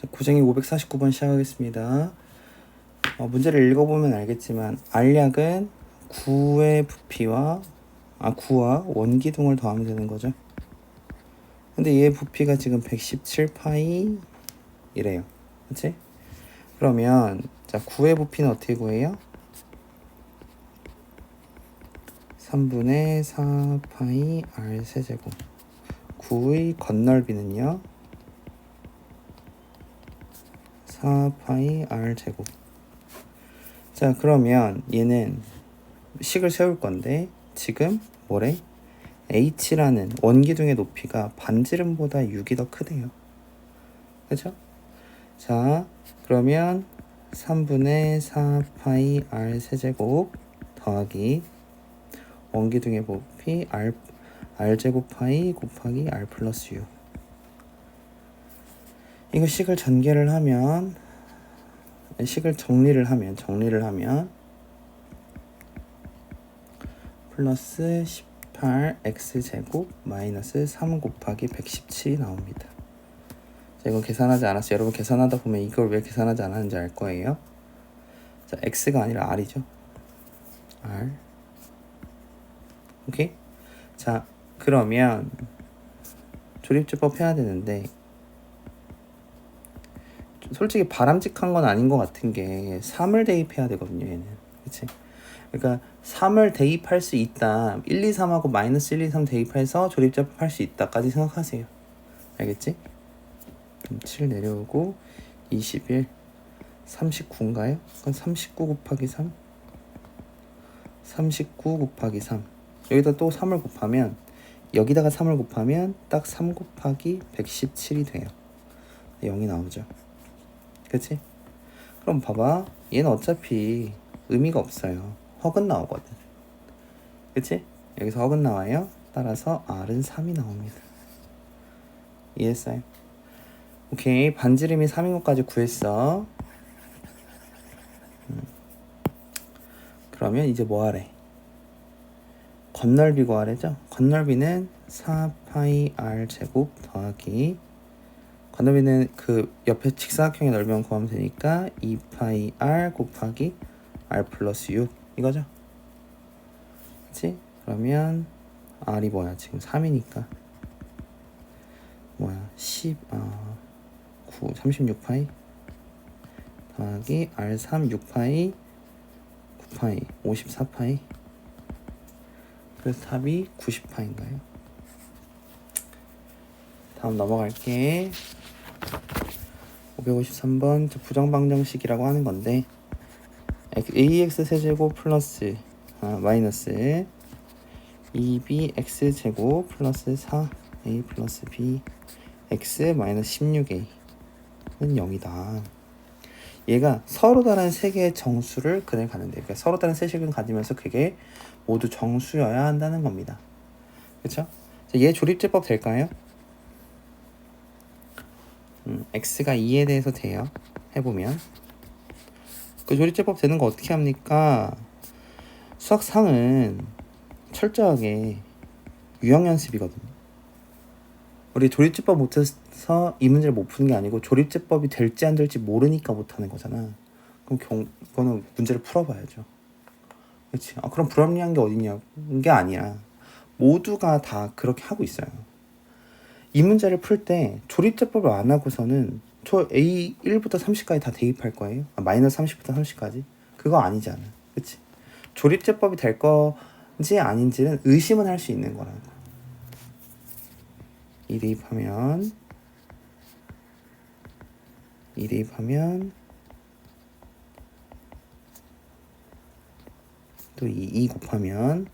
자, 고생이 549번 시작하겠습니다. 어, 문제를 읽어보면 알겠지만 알약은 9의 부피와 아 9와 원기둥을 더하면 되는 거죠. 근데 얘의 부피가 지금 117파이 이래요. 그렇지? 그러면 자 9의 부피는 어떻게 구해요? 3분의 4파이 r 세제곱 9의 건널비는요 4파이 r 제곱 자 그러면 얘는 식을 세울 건데 지금 뭐래? h라는 원기둥의 높이가 반지름보다 6이 더 크대요 그죠? 자 그러면 3분의 4파이 r 세제곱 더하기 원기둥의 부피 r r 제곱 파이 곱하기 r 플러스 6 이거 식을 전개를 하면 식을 정리를 하면 정리를 하면 플러스 18 x 제곱 마이너스 3 곱하기 117이 나옵니다. 자, 이거 계산하지 않았어요. 여러분 계산하다 보면 이걸 왜 계산하지 않았는지 알 거예요. 자, x가 아니라 r이죠. r. 오케이? 자, 그러면 조립제법 해야 되는데 솔직히 바람직한 건 아닌 것 같은 게 3을 대입해야 되거든요, 얘는. 그치? 그러니까 3을 대입할 수 있다. 1, 2, 3하고 마이너스 1, 2, 3 대입해서 조립제법 할수 있다까지 생각하세요. 알겠지? 그럼 7 내려오고 21, 39인가요? 그럼 39 곱하기 3? 39 곱하기 3. 여기다 또 3을 곱하면 여기다가 3을 곱하면 딱 3 곱하기 117이 돼요. 0이 나오죠. 그치? 그럼 봐봐. 얘는 어차피 의미가 없어요. 헉은 나오거든. 그치? 여기서 헉은 나와요. 따라서 R은 3이 나옵니다. 이해했어요? 오케이. 반지름이 3인 것까지 구했어. 음. 그러면 이제 뭐 하래? 건널비 구하래죠? 건널비는 4파이 R 제곱 더하기 건너비는 그 옆에 직사각형의 넓이만 구하면 되니까 2파이 r 곱하기 r 플러스 6 이거죠? 그치? 그러면 r이 뭐야? 지금 3이니까 뭐야? 10, 아, 9, 36파이 더하기 r3 6파이 9파이 54파이 그래서 답이 90파인가요? 다음 넘어갈게 553번 부정방정식이라고 하는 건데 ax 세제곱 플러스 아, 마이너스 2bx 제곱 플러스 4a 플러스 b x 마이너스 16a는 0이다. 얘가 서로 다른 세 개의 정수를 그늘 가는데 그러니까 서로 다른 세식을 가지면서 그게 모두 정수여야 한다는 겁니다. 그렇죠? 얘 조립제법 될까요? 음, x가 2에 대해서 돼요. 해보면 그 조립제법 되는 거 어떻게 합니까? 수학상은 철저하게 유형 연습이거든요. 우리 조립제법 못해서 이 문제를 못 푸는 게 아니고 조립제법이 될지 안 될지 모르니까 못하는 거잖아. 그럼 경, 그거는 문제를 풀어봐야죠. 그렇지? 아, 그럼 불합리한 게 어딨냐? 게 아니라 모두가 다 그렇게 하고 있어요. 이 문제를 풀 때 조립제법을 안 하고서는 초 A 1부터 30까지 다 대입할 거예요. 아, 마이너스 30부터 30까지. 그거 아니잖아. 그치? 조립제법이 될 건지 아닌지는 의심은 할 수 있는 거라고. 이 대입하면 이 대입하면 또 이 2 곱하면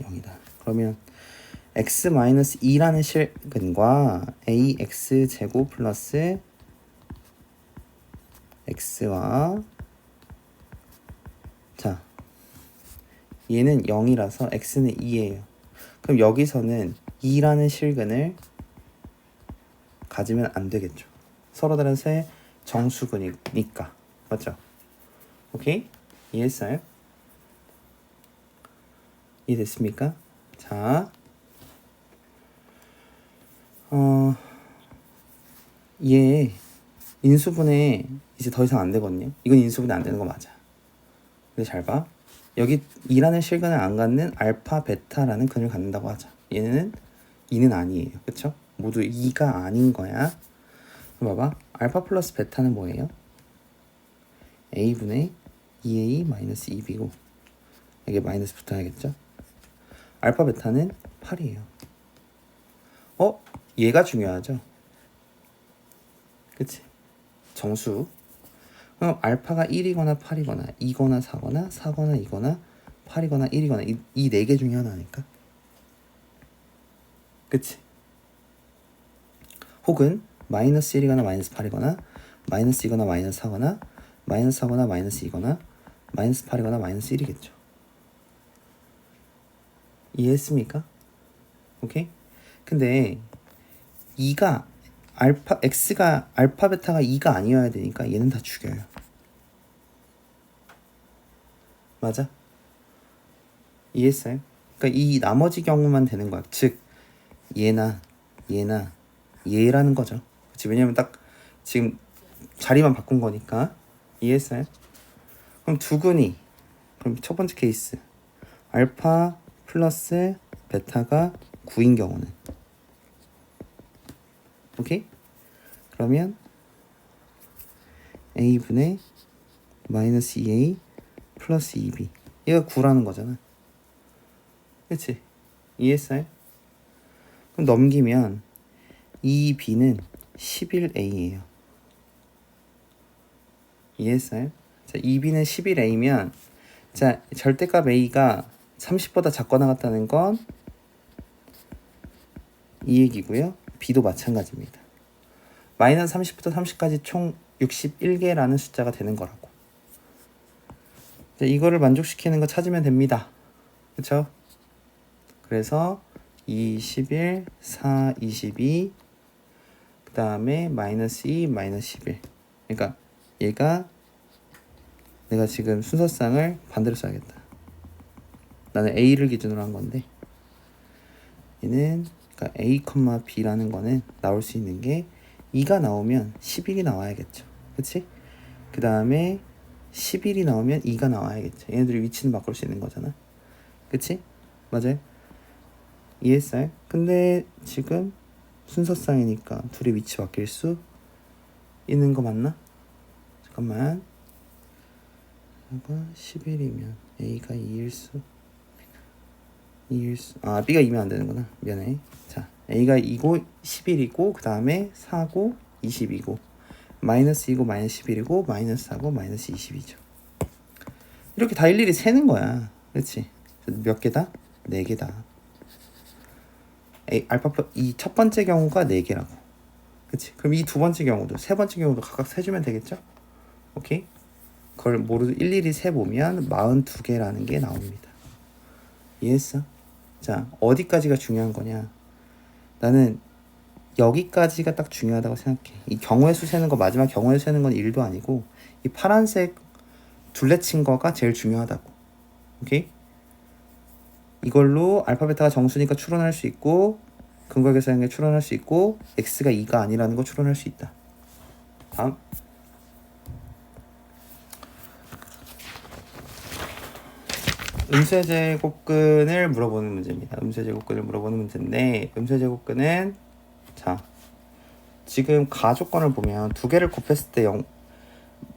0이다. 그러면 x-2라는 실근과 ax 제곱 플러스 x와 자 얘는 0이라서 x는 2예요. 그럼 여기서는 2라는 실근을 가지면 안 되겠죠. 서로 다른 세 정수근이니까 맞죠? 오케이 이해했어요? 이해됐습니까? 자 어, 얘 인수분해 이제 더 이상 안 되거든요. 이건 인수분해 안 되는 거 맞아. 근데 잘 봐. 여기 2라는 실근을 안 갖는 알파, 베타라는 근을 갖는다고 하자. 얘는 2는 아니에요. 그쵸? 모두 2가 아닌 거야. 봐봐. 알파 플러스 베타는 뭐예요? a분의 2a 마이너스 2b고 이게 마이너스 붙어야겠죠? 알파 베타는 8이에요. 어? 얘가 중요하죠? 그치? 정수. 그럼 알파가 1이거나 8이거나 2거나 4거나 4거나 2거나 8이거나 1이거나 이 네 개 중에 하나니까. 그치? 혹은 마이너스 1이거나 마이너스 8이거나 마이너스 2거나 마이너스 4거나 마이너스 4거나 마이너스 2거나 마이너스 8이거나 마이너스 1이겠죠. 이해했습니까? 오케이? 근데 2가 알파 x가 알파 베타가 2가 아니어야 되니까 얘는 다 죽여요. 맞아? 이해했어요? 그러니까 이 나머지 경우만 되는 거야. 즉 얘나 얘나 얘라는 거죠. 그치? 왜냐면 딱 지금 자리만 바꾼 거니까 이해했어요? 그럼 두근이 그럼 첫 번째 케이스 알파 플러스 베타가 9인 경우는 오케이? 그러면 a분의 마이너스 2a 플러스 2b 얘가 9라는 거잖아 그치? 이해했어요? 그럼 넘기면 2b는 11a예요 이해했어요? 자, 2b는 11a면 자 절대값 a가 30보다 작거나 같다는 건 이 얘기고요. B도 마찬가지입니다. 마이너스 30부터 30까지 총 61개라는 숫자가 되는 거라고. 자, 이거를 만족시키는 거 찾으면 됩니다. 그쵸? 그래서 21, 4, 22, 그 다음에 마이너스 2, 마이너스 11. 그러니까 얘가 내가 지금 순서상을 반대로 써야겠다. 나는 A를 기준으로 한 건데 얘는 그러니까 A, B라는 거는 나올 수 있는 게 2가 나오면 11이 나와야겠죠. 그치? 그 다음에 11이 나오면 2가 나와야겠죠. 얘네들이 위치는 바꿀 수 있는 거잖아. 그치? 맞아요? 이해했어요? 근데 지금 순서상이니까 둘이 위치 바뀔 수 있는 거 맞나? 잠깐만. A가 11이면 A가 2일 수 2일 수, 아 B가 2면 안 되는구나 미안해 자 A가 2고 11이고 그 다음에 4고 20이고 마이너스 2고 마이너스 11이고 마이너스 4고 마이너스 20이죠. 이렇게 다 일일이 세는 거야. 그렇지? 몇 개다? 4개다. A, 알파 이 첫 번째 경우가 4개라고. 그치 그럼 이 두 번째 경우도 세 번째 경우도 각각 세주면 되겠죠? 오케이? 그걸 모두 일일이 세 보면 42개라는 게 나옵니다. 이해했어? 자, 어디까지가 중요한 거냐? 나는 여기까지가 딱 중요하다고 생각해. 이 경우의 수 세는 거 마지막 경우의 수 세는 건 1도 아니고 이 파란색 둘레친 거가 제일 중요하다고. 오케이? 이걸로 알파 베타가 정수니까 추론할 수 있고 근거 계산에 추론할 수 있고 x가 2가 아니라는 거 추론할 수 있다. 다음 음수 제곱근을 물어보는 문제입니다. 음수 제곱근을 물어보는 문제인데 음수 제곱근은 자 지금 가조건을 보면 두 개를 곱했을 때 영,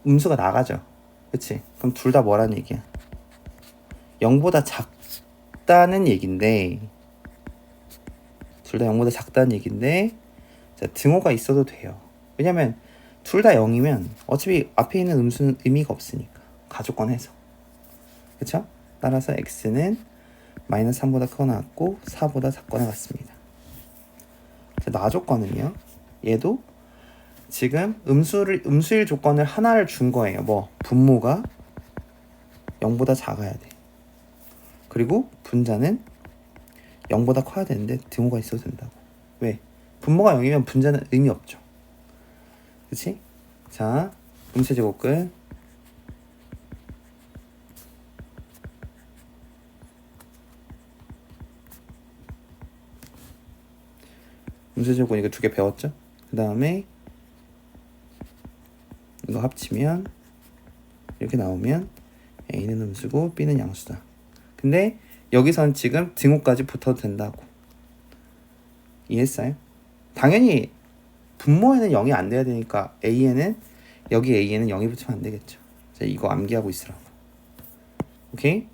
음수가 나가죠. 그치? 그럼 둘 다 뭐라는 얘기야? 0보다 작다는 얘긴데 둘 다 0보다 작다는 얘긴데 자, 등호가 있어도 돼요. 왜냐면 둘 다 0이면 어차피 앞에 있는 음수는 의미가 없으니까 가조건 해서 그쵸? 따라서 x는 마이너스 3보다 크거나 같고 4보다 작거나 같습니다. 나 조건은요. 얘도 지금 음수를 음수일 조건을 하나를 준 거예요. 뭐 분모가 0보다 작아야 돼. 그리고 분자는 0보다 커야 되는데 등호가 있어도 된다고. 왜? 분모가 0이면 분자는 의미 없죠. 그치? 자, 음수 제곱근 음수제곱 이거 두개 배웠죠? 그 다음에 이거 합치면 이렇게 나오면 A는 음수고 B는 양수다. 근데 여기선 지금 등호까지 붙어도 된다고. 이해했어요? 당연히 분모에는 0이 안 돼야 되니까 A에는 여기 A에는 0이 붙으면 안 되겠죠. 자, 이거 암기하고 있으라고. 오케이?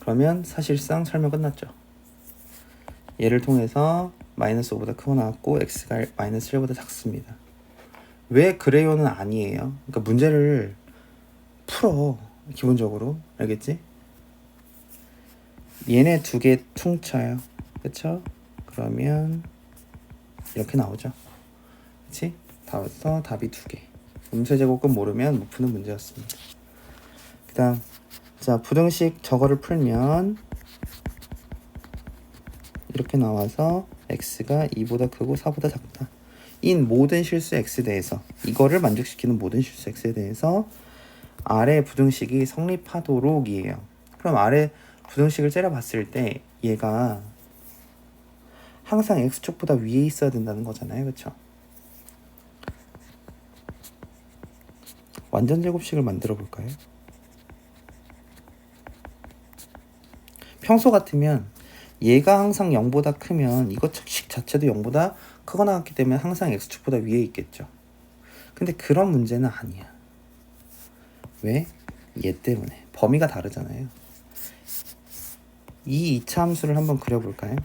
그러면 사실상 설명 끝났죠. 얘를 통해서 마이너스 5보다 크고 나왔고 x가 마이너스 1보다 작습니다. 왜 그래요는 아니에요. 그러니까 문제를 풀어 기본적으로 알겠지? 얘네 두 개 퉁쳐요. 그쵸? 그러면 이렇게 나오죠. 그치? 다서 답이 두 개. 음수 제곱근 모르면 못 푸는 문제였습니다. 그 다음 자 부등식 저거를 풀면 이렇게 나와서 x가 2보다 크고 4보다 작다. 인 모든 실수 x에 대해서 이거를 만족시키는 모든 실수 x에 대해서 아래 부등식이 성립하도록이에요. 그럼 아래 부등식을 째려봤을 때 얘가 항상 x축보다 위에 있어야 된다는 거잖아요. 그렇죠? 완전 제곱식을 만들어 볼까요? 평소 같으면 얘가 항상 0보다 크면 이거 식 자체도 0보다 크거나 같기 때문에 항상 x축보다 위에 있겠죠. 근데 그런 문제는 아니야. 왜? 얘 때문에. 범위가 다르잖아요. 이 2차 함수를 한번 그려볼까요?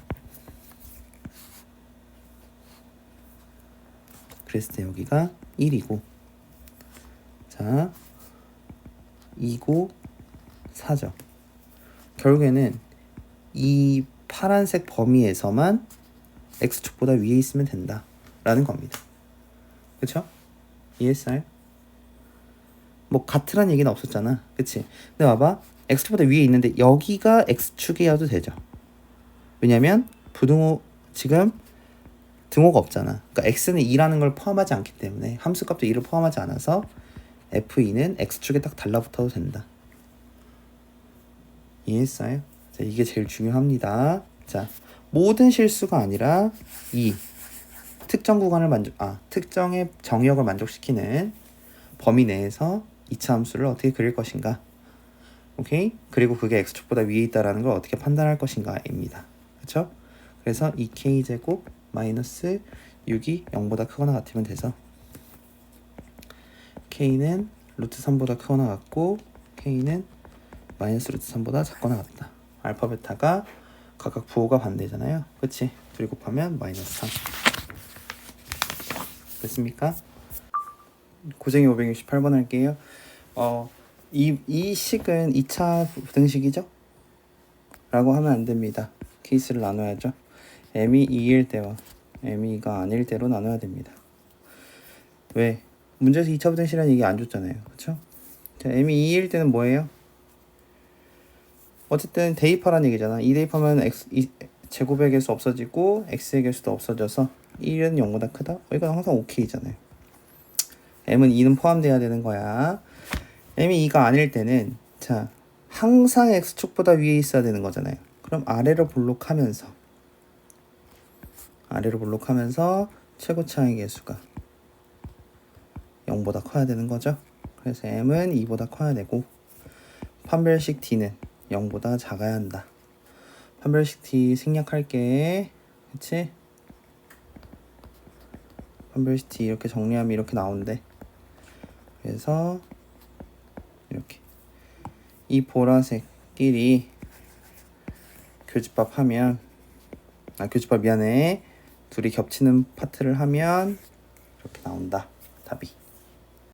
그랬을 때 여기가 1이고 자 2고 4죠. 결국에는 이 파란색 범위에서만 x축보다 위에 있으면 된다 라는 겁니다. 그쵸? 이해했어요? 뭐 같으란 얘기는 없었잖아. 그치? 근데 봐봐. x축보다 위에 있는데 여기가 x축이어도 되죠. 왜냐면 부등호 지금 등호가 없잖아. 그러니까 x는 2라는 걸 포함하지 않기 때문에 함수값도 2를 포함하지 않아서 f2는 x축에 딱 달라붙어도 된다. 이해했어요? 자, 이게 제일 중요합니다. 자, 모든 실수가 아니라 이 특정 구간을 만족 아, 특정의 정역을 만족시키는 범위 내에서 이차 함수를 어떻게 그릴 것인가. 오케이? 그리고 그게 x축보다 위에 있다라는 걸 어떻게 판단할 것인가입니다. 그렇죠? 그래서 2k 제곱 마이너스 6이 0보다 크거나 같으면 돼서 k는 루트 3보다 크거나 같고 k는 마이너스 루트 3보다 작거나 같다. 알파 베타가 각각 부호가 반대잖아요. 그치? 둘이 곱하면 마이너스 3 됐습니까? 고생이 568번 할게요. 어, 이, 이 식은 2차 부등식이죠? 라고 하면 안 됩니다. 케이스를 나눠야죠. m이 2일 때와 m이가 아닐 때로 나눠야 됩니다. 왜? 문제에서 2차 부등식이라는 얘기 안 줬잖아요. 그쵸? 자, m이 2일 때는 뭐예요? 어쨌든 대입하라는 얘기잖아. 이 대입하면 x 이, 제곱의 개수 없어지고 x의 개수도 없어져서 1은 0보다 크다. 어, 이건 항상 오케이잖아요. m은 2는 포함돼야 되는 거야. m이 2가 아닐 때는 자 항상 x축보다 위에 있어야 되는 거잖아요. 그럼 아래로 볼록하면서 아래로 볼록하면서 최고차의 개수가 0보다 커야 되는 거죠. 그래서 m은 2보다 커야 되고 판별식 d는 0보다 작아야 한다. 판별식 t 생략할게. 그치? 판별식 t 이렇게 정리하면 이렇게 나온대. 그래서 이렇게 이 보라색끼리 교집합 하면 아 교집합 미안해 둘이 겹치는 파트를 하면 이렇게 나온다 답이